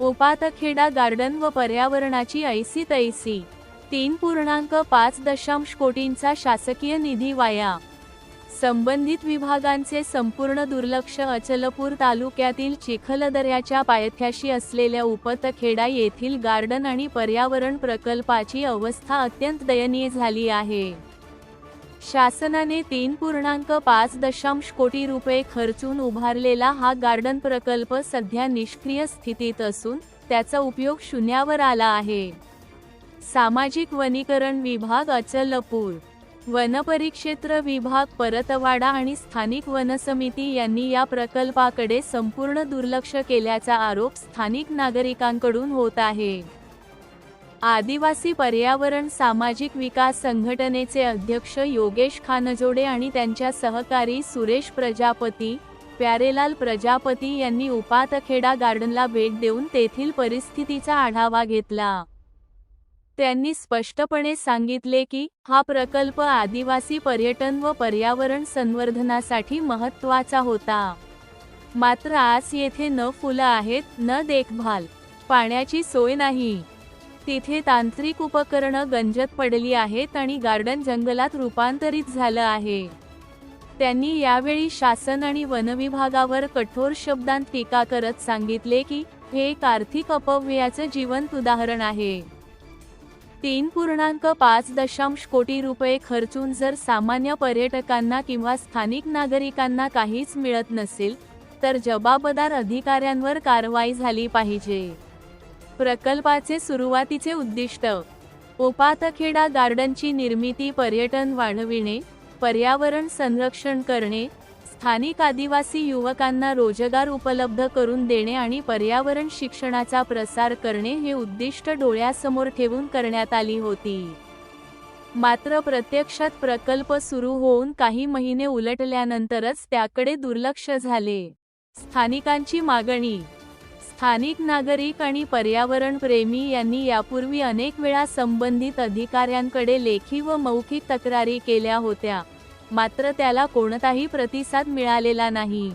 उपातखेडा garden व पर्यावरणाची ऐसी तैसी तीन पूर्णांक पाच दशांश कोटींचा शासकीय निधी वाया. संबंधित विभागांचे संपूर्ण दुर्लक्ष अचलपूर तालुक्यातील चिखलदऱ्याच्या पायथ्याशी असलेल्या उपतखेडा येथील गार्डन आणि पर्यावरण प्रकल्पाची अवस्था अत्यंत दयनीय झाली आहे. शासनाने तीन पूर्णांक पाच दशांश कोटी रुपये खर्चून उभारलेला हा गार्डन प्रकल्प सध्या निष्क्रिय स्थितीत असून त्याचा उपयोग शून्यावर आला आहे. सामाजिक वनीकरण विभाग अचलपूर वनपरिक्षेत्र विभाग परतवाडा आणि स्थानिक वनसमिती यांनी या प्रकल्पाकडे संपूर्ण दुर्लक्ष केल्याचा आरोप स्थानिक नागरिकांकडून होत आहे. आदिवासी पर्यावरण सामाजिक विकास संघटनेचे अध्यक्ष योगेश खानजोडे आणि त्यांच्या सहकारी सुरेश प्रजापती प्यारेलाल प्रजापती यांनी उपातखेडा गार्डनला भेट देऊन तेथील परिस्थितीचा आढावा घेतला. त्यांनी स्पष्टपणे सांगितले की हा प्रकल्प आदिवासी पर्यटन व पर्यावरण संवर्धनासाठी महत्त्वाचा होता. मात्र आज येथे न फुलं आहेत न देखभाल पाण्याची सोय नाही. तिथे तांत्रिक उपकरणं गंजत पडली आहेत आणि गार्डन जंगलात रूपांतरित झालं आहे. त्यांनी यावेळी शासन आणि वनविभागावर कठोर शब्दांत टीका करत सांगितले की हे एक आर्थिक अपव्ययाचं जिवंत उदाहरण आहे. तीन पूर्णांक पाच दशांश कोटी रुपये खर्चून जर सामान्य पर्यटकांना किंवा स्थानिक नागरिकांना काहीच मिळत नसेल तर जबाबदार अधिकाऱ्यांवर कारवाई झाली पाहिजे. प्रकल्पाचे सुरुवातीचे उद्दिष्ट. ओपातखेडा गार्डनची निर्मिती पर्यटन वाढविणे पर्यावरण संरक्षण करणे स्थानिक आदिवासी युवकांना रोजगार उपलब्ध करून देणे आणि पर्यावरण शिक्षणाचा प्रसार करणे हे उद्दिष्ट डोळ्यासमोर ठेवून करण्यात आली होती. मात्र प्रत्यक्षात प्रकल्प सुरू होऊन काही महिने उलटल्यानंतरच त्याकडे दुर्लक्ष झाले. स्थानिकांची मागणी स्थानिक नागरिक आणि पर्यावरण प्रेमी यांनी यापूर्वी अनेक वेळा संबंधित अधिकाऱ्यांकडे लेखी व मौखिक तक्रारी केल्या होत्या. मात्र त्याला कोणताही प्रतिसाद मिळालेला नाही.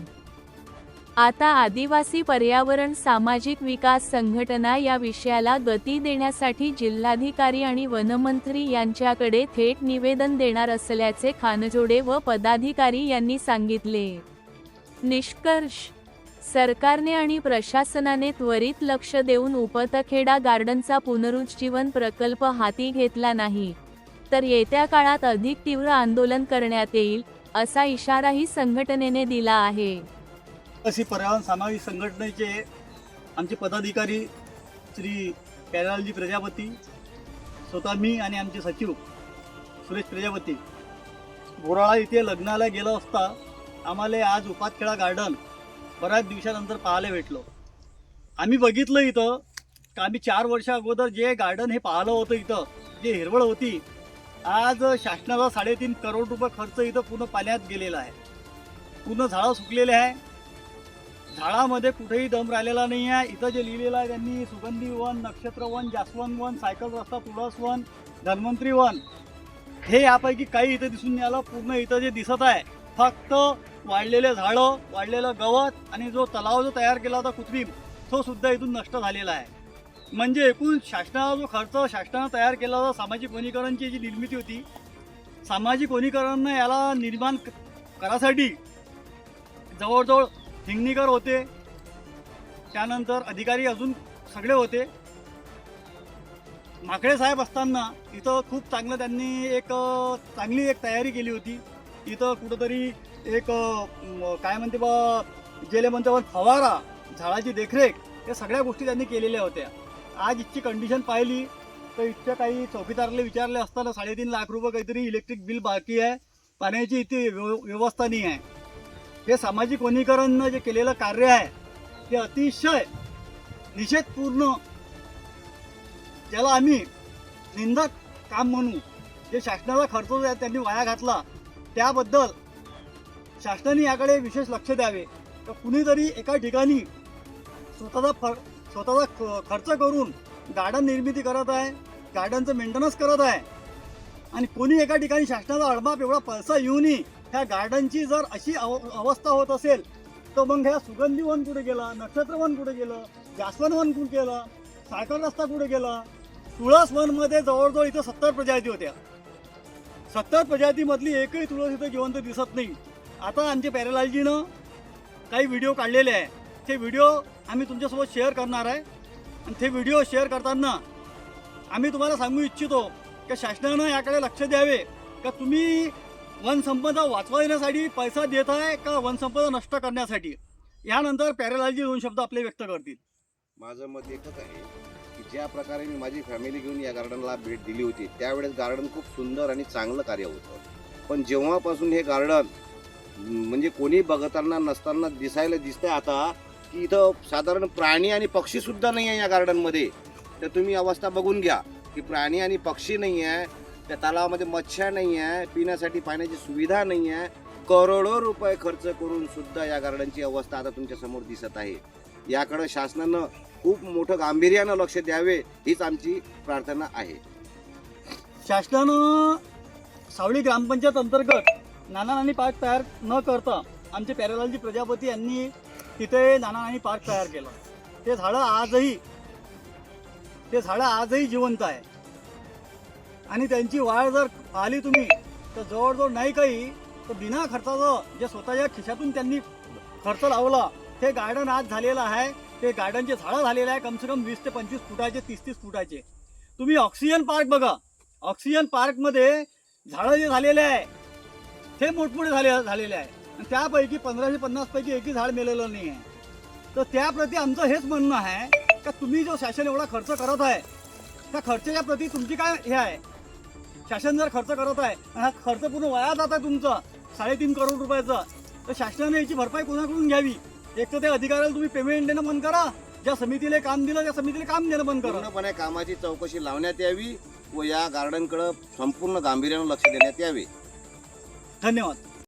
आता आदिवासी पर्यावरण सामाजिक विकास संघटना या विषयाला गती देण्यासाठी जिल्हाधिकारी आणि वनमंत्री यांच्याकडे थेट निवेदन देणार असल्याचे खानजोडे व पदाधिकारी यांनी सांगितले. निष्कर्ष सरकारने आणि प्रशासनाने त्वरित लक्ष देऊन उपतखेडा गार्डनचा पुनरुज्जीवन प्रकल्प हाती घेतला नाही तर येत्या काळात अधिक तीव्र आंदोलन करण्यात येईल असा इशाराही संघटनेने दिला आहे. अशी पर्यावरण सामाजिक संघटनेचे आमचे पदाधिकारी श्री कैलालजी प्रजापती स्वतः मी आणि आमचे सचिव सुरेश प्रजापती. बोराळा इथे लग्नाला गेलो असता आम्हाला आज उपातखेडा गार्डन बऱ्याच दिवसानंतर पाहायला भेटलो. आम्ही बघितलं इथं का आम्ही चार वर्ष अगोदर जे गार्डन हे पाहिलं होतं इथं जे हिरवळ होती आज शासनाचा साडेतीन करोड रुपये खर्च इथं पूर्ण पाण्यात गेलेला आहे. पूर्ण झाडं सुकलेले आहे. झाडामध्ये कुठेही दम राहिलेला नाही आहे. इथं जे लिहिलेलं आहे त्यांनी सुगंधी वन नक्षत्र वन जास्वंद वन सायकल रस्ता तुळस वन धन्वंतरी वन. हे यापैकी काही इथं दिसून आलं पूर्ण इथं जे दिसत आहे फक्त वाढलेले झाडं वाढलेलं गवत आणि जो तलाव जो तयार केला होता कृत्रिम तो सुद्धा इथून नष्ट झालेला आहे. म्हणजे एकूण शासनाचा जो खर्च शासनानं तयार केला होता सामाजिक वनीकरणची जी निर्मिती होती सामाजिक वनीकरणनं याला निर्माण करासाठी जवळजवळ हिंगणीकर होते त्यानंतर अधिकारी अजून सगळे होते. माकडे साहेब असताना इथं खूप चांगलं त्यांनी एक चांगली एक तयारी केली होती. इथं कुठंतरी एक काय म्हणते बा गेले म्हणते फवारा झाडाची देखरेख या सगळ्या गोष्टी त्यांनी केलेल्या होत्या. आज इतकी कंडिशन पाहिली तर इतक्या काही चौकीदाराला विचारले असताना साडेतीन लाख रुपये काहीतरी इलेक्ट्रिक बिल बाकी आहे पाण्याची इथे व्यव- व्यवस्था नाही आहे. हे सामाजिक वनीकरणनं जे केलेलं कार्य आहे ते अतिशय निषेधपूर्ण. ज्याला आम्ही निंदक काम म्हणू जे शासनाला खर्च त्यांनी वाया घातला त्याबद्दल शासनाने याकडे विशेष लक्ष द्यावे. तर कुणीतरी एका ठिकाणी स्वतःचा फ स्वतःचा ख- खर्च करून गार्डन निर्मिती करत आहे गार्डनचं मेंटेनन्स करत आहे. आणि कोणी एका ठिकाणी शासनाचा अडमाप एवढा पैसा येऊनही ह्या गार्डनची जर अशी अव अवस्था होत असेल तर मग ह्या सुगंधी वन कुठे गेलं नक्षत्र वन कुठे गेलं जास्वंद वन कुठे गेलं सायकल रस्ता कुठे गेला तुळस वनमध्ये जवळजवळ इथं सत्तर प्रजाती होत्या. सत्तर प्रजातीमधली एकही तुळस इथं जिवंत दिसत नाही. आता आमचे पॅरालालजीनं काही व्हिडिओ काढलेले आहे. ते व्हिडिओ आम्ही तुमच्यासोबत शेअर करणार आहे. आणि ते व्हिडिओ शेअर करताना आम्ही तुम्हाला सांगू इच्छितो की शासनानं याकडे लक्ष द्यावे. का तुम्ही वनसंपदा वाचवण्यासाठी पैसा देत आहे का वनसंपदा नष्ट करण्यासाठी? यानंतर पॅरालालजी दोन शब्द आपले व्यक्त करतील. माझं मत एकच आहे की ज्या प्रकारे मी माझी फॅमिली घेऊन या गार्डनला भेट दिली होती त्यावेळेस गार्डन खूप सुंदर आणि चांगलं कार्य होतं. पण जेव्हापासून हे गार्डन म्हणजे कोणी बघताना नसताना दिसायला दिसतंय आता की इथं साधारण प्राणी आणि पक्षी सुद्धा नाही आहे या गार्डनमध्ये. तर तुम्ही अवस्था बघून घ्या की प्राणी आणि पक्षी नाही आहे त्या तलावामध्ये मच्छ्या नाही आहे पिण्यासाठी पाण्याची सुविधा नाही आहे. करोडो रुपये खर्च करून सुद्धा या गार्डनची अवस्था आता तुमच्यासमोर दिसत आहे. याकडं शासनानं खूप मोठं गांभीर्यानं लक्ष द्यावे हीच आमची प्रार्थना आहे. शासनानं सावळी ग्रामपंचायत अंतर्गत नाना नानी पार्क तयार न करता आमचे पॅरालालजी प्रजापती यांनी तिथे नाना नानी पार्क तयार केलं. ते झाडं आजही ते झाडं आजही जिवंत आहे. आणि त्यांची वाढ जर पाहिली तुम्ही तर जवळजवळ नाही काही तर बिना खर्चाचं जे स्वतःच्या खिशातून त्यांनी खर्च लावला ते गार्डन आज झालेलं आहे. ते गार्डनचे झाडं झालेलं आहे कमसे कम वीस ते पंचवीस फुटाचे तीस तीस फुटाचे. तुम्ही ऑक्सिजन पार्क बघा. ऑक्सिजन पार्कमध्ये झाडं जे झालेले आहे ते मोठमोठे झाले झालेले आहे. आणि त्यापैकी पंधराशे पन्नासपैकी एकही झाड मेलेलं नाही आहे. तर त्याप्रती आमचं हेच म्हणणं आहे का तुम्ही जो शासन एवढा खर्च करत आहे त्या खर्चाच्या प्रती तुमची काय हे आहे? शासन जर खर्च करत आहे आणि हा खर्च पूर्ण वाया जात आहे तुमचा साडेतीन करोड रुपयाचा तर शासनाने याची भरपाई कोणाकडून घ्यावी? एक तर त्या अधिकाऱ्याला तुम्ही पेमेंट देणं बंद करा. ज्या समितीला काम दिलं त्या समितीला काम देणं बंद करा. पूर्णपणे कामाची चौकशी लावण्यात यावी व या गार्डनकडं संपूर्ण गांभीर्यानं लक्ष देण्यात यावे. धन्यवाद.